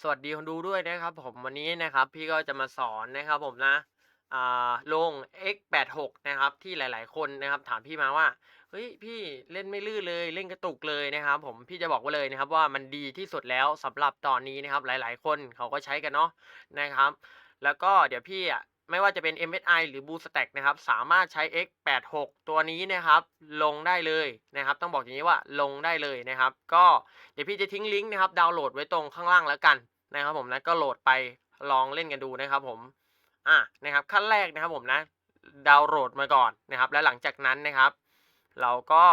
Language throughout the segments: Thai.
สวัสดีคนดูด้วยนะครับ ผมวันนี้นะครับพี่ก็จะมาสอนนะครับ ผมนะอ่าลง x86 นะครับที่หลาย ๆ คนนะครับ ถามพี่มาว่าเฮ้ยพี่เล่นไม่ลื่นเลยเล่นกระตุกเลยนะครับ ผมพี่จะบอกไว้เลยนะครับ ว่ามันดีที่สุดแล้วสำหรับตอนนี้นะครับ หลาย ๆ คนเขาก็ใช้กันเนาะนะครับ แล้วก็เดี๋ยวพี่อะ ไม่ว่าจะเป็น MSI หรือ BlueStack นะครับ สามารถใช้ x86 ตัวนี้นะครับ ลงได้เลยนะครับ ต้องบอกอย่างนี้ว่าลงได้เลยนะครับ ก็เดี๋ยวพี่จะทิ้งลิงก์นะครับ ดาวน์โหลดไว้ตรงข้างล่างแล้วกันนะครับผมนะก็โหลดไปลองเล่นกันดูนะครับผม อะนะครับ ขั้นแรกนะครับผมนะ ดาวน์โหลดมาก่อนนะครับ แล้วหลังจากนั้นนะครับ เราก็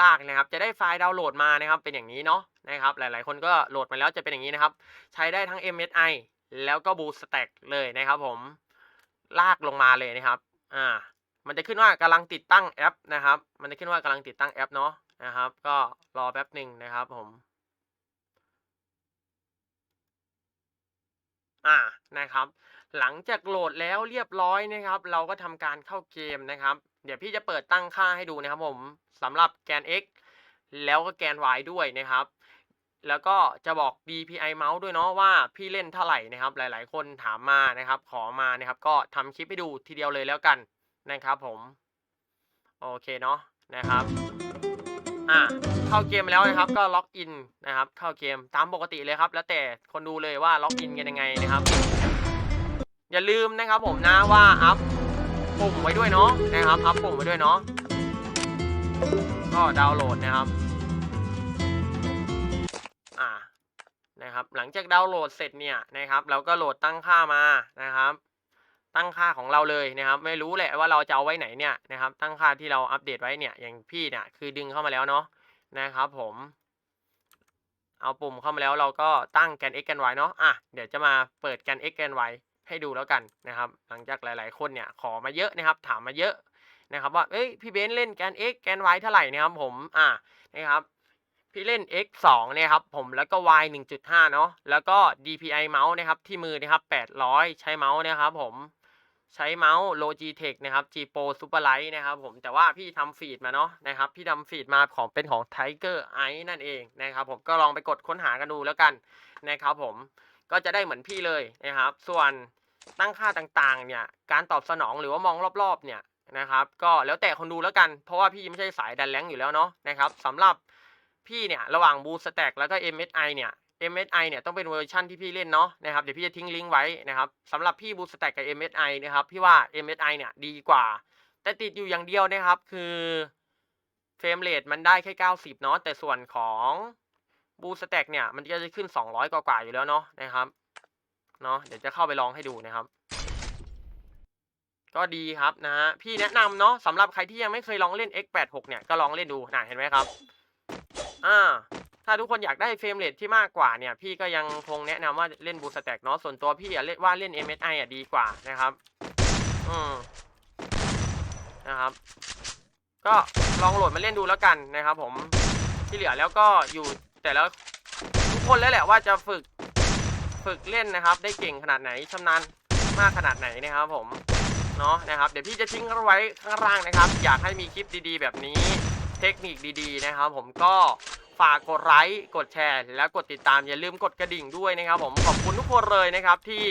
ลากนะครับ จะได้ไฟล์ดาวน์โหลดมานะครับ เป็นอย่างนี้เนาะนะครับ หลาย ๆ คนก็โหลดมาแล้วจะเป็นอย่างนี้นะครับ ใช้ได้ทั้ง MSI แล้วก็ BlueStack เลยนะครับผม ลากลงมาเลยนะครับ อ่า มันจะขึ้นว่ากำลังติดตั้งแอปนะครับ มันจะขึ้นว่ากำลังติดตั้งแอปเนาะนะครับ ก็รอแป๊บหนึ่งนะครับผม อ่า นะครับ หลังจากโหลดแล้วเรียบร้อยนะครับ เราก็ทำการเข้าเกมนะครับ เดี๋ยวพี่จะเปิดตั้งค่าให้ดูนะครับผมสำหรับแกน x แล้วก็แกน y ด้วยนะครับ แล้วก็จะบอก DPI เมาส์ด้วยเนาะว่าพี่เล่นเท่าไหร่นะครับ หลาย ๆ คนถามมานะครับ ขอมานะครับ ก็ทำคลิปให้ดูทีเดียวเลยแล้วกันนะครับผม โอเคเนาะนะครับ อ่าเข้าเกมแล้วนะครับ ก็ล็อกอินนะครับ เข้าเกมตามปกติเลยครับ แล้วแต่คนดูเลยว่าล็อกอินกันยังไงนะครับ อย่าลืมนะครับ ผมนะว่าอัพปุ่มไว้ด้วยเนาะนะครับอัพปุ่มไว้ด้วยเนาะก็ดาวน์โหลดนะครับ อ่านะครับหลังจากดาวน์โหลดเสร็จเนี่ยนะครับเราก็โหลดตั้งค่ามานะครับ ตั้งค่าของเราเลยนะครับ ไม่รู้แหละว่าเราจะเอาไว้ไหนเนี่ยนะครับ ตั้งค่าที่เราอัปเดตไว้เนี่ยอย่างพี่เนี่ยคือดึงเข้ามาแล้วเนาะนะครับผม เอาปุ่มเข้ามาแล้วเราก็ตั้งแกน x แกน y เนาะอะเดี๋ยวจะมาเปิดแกน x แกน y ให้ดูแล้วกันนะครับ หลังจากหลายๆ คนเนี่ยขอมาเยอะนะครับ ถามมาเยอะนะครับว่าเอ้ยพี่เบนเล่นแกน x แกน y เท่าไหร่นะครับผมอะนะครับ พี่เล่น x 2เนี่ยครับผมแล้วก็ y 1.5 เนาะแล้วก็ DPI เมาส์นะครับที่มือนะครับ800 ใช้เมาส์นะครับผมใช้เมาส์ Logitech นะครับ G Pro Superlight นะครับผมแต่ว่าพี่ทำฟีดมาเนาะนะครับพี่ทำฟีดมาของเป็นของ Tiger Eye นั่นเองนะครับผมก็ลองไปกดค้นหากันดูแล้วกันนะครับผมก็จะได้เหมือนพี่เลยนะครับ ส่วนตั้งค่าต่างๆเนี่ยการตอบสนองหรือว่ามองรอบๆเนี่ยนะครับก็แล้วแต่คนดูแล้วกัน เพราะว่าพี่ไม่ใช่สายดันแรงอยู่แล้วเนาะนะครับสำหรับ พี่เนี่ยระหว่าง Boost Stack แล้วก็ MSI เนี่ย MSI เนี่ยต้องเป็นเวอร์ชันที่พี่เล่นเนาะนะครับเดี๋ยวพี่จะทิ้งลิงก์ไว้นะครับสำหรับพี่ Boost Stack กับ MSI นะครับพี่ว่า MSI เนี่ยดีกว่า แต่ติดอยู่อย่างเดียวนะครับคือเฟรมเรทมันได้แค่ 90 เนาะแต่ส่วนของ Boost Stack เนี่ย มันก็จะขึ้น 200 กว่าๆอยู่แล้วเนาะนะครับเนาะเดี๋ยวจะเข้าไปลองให้ดูนะครับ ก็ดีครับนะฮะพี่แนะนำเนาะสำหรับใครที่ยังไม่เคยลองเล่น X86 เนี่ย ก็ลองเล่นดูนะเห็นไหมครับ อ่าถ้าทุกคนอยากได้เฟรมเรทที่มากกว่าเนี่ย พี่ก็ยังคงแนะนำว่าเล่นบูสแต็กเนาะส่วนตัวพี่อะเล่นว่าเล่น MSI อะดีกว่านะครับ อืมนะครับ ก็ลองโหลดมาเล่นดูแล้วกันนะครับ ผมที่เหลือแล้วก็อยู่แต่แล้วทุกคนแล้วแหละว่าจะฝึกฝึกเล่นนะครับ ได้เก่งขนาดไหนชำนาญมากขนาดไหนนะครับ ผมเนาะนะครับ เดี๋ยวพี่จะทิ้งเอาไว้ข้างล่างนะครับ อยากให้มีคลิปดีๆ แบบนี้ เทคนิคดีๆนะครับ ผมก็ฝากกดไลค์กดแชร์ และกดติดตามอย่าลืมกดกระดิ่งด้วยนะครับ ผมขอบคุณทุกคนเลยนะครับที่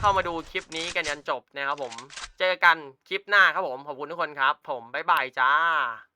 เข้ามาดูคลิปนี้กันยันจบนะครับ ผมเจอกันคลิปหน้าครับผมขอบคุณทุกคนครับ ผมบ๊ายบายจ้า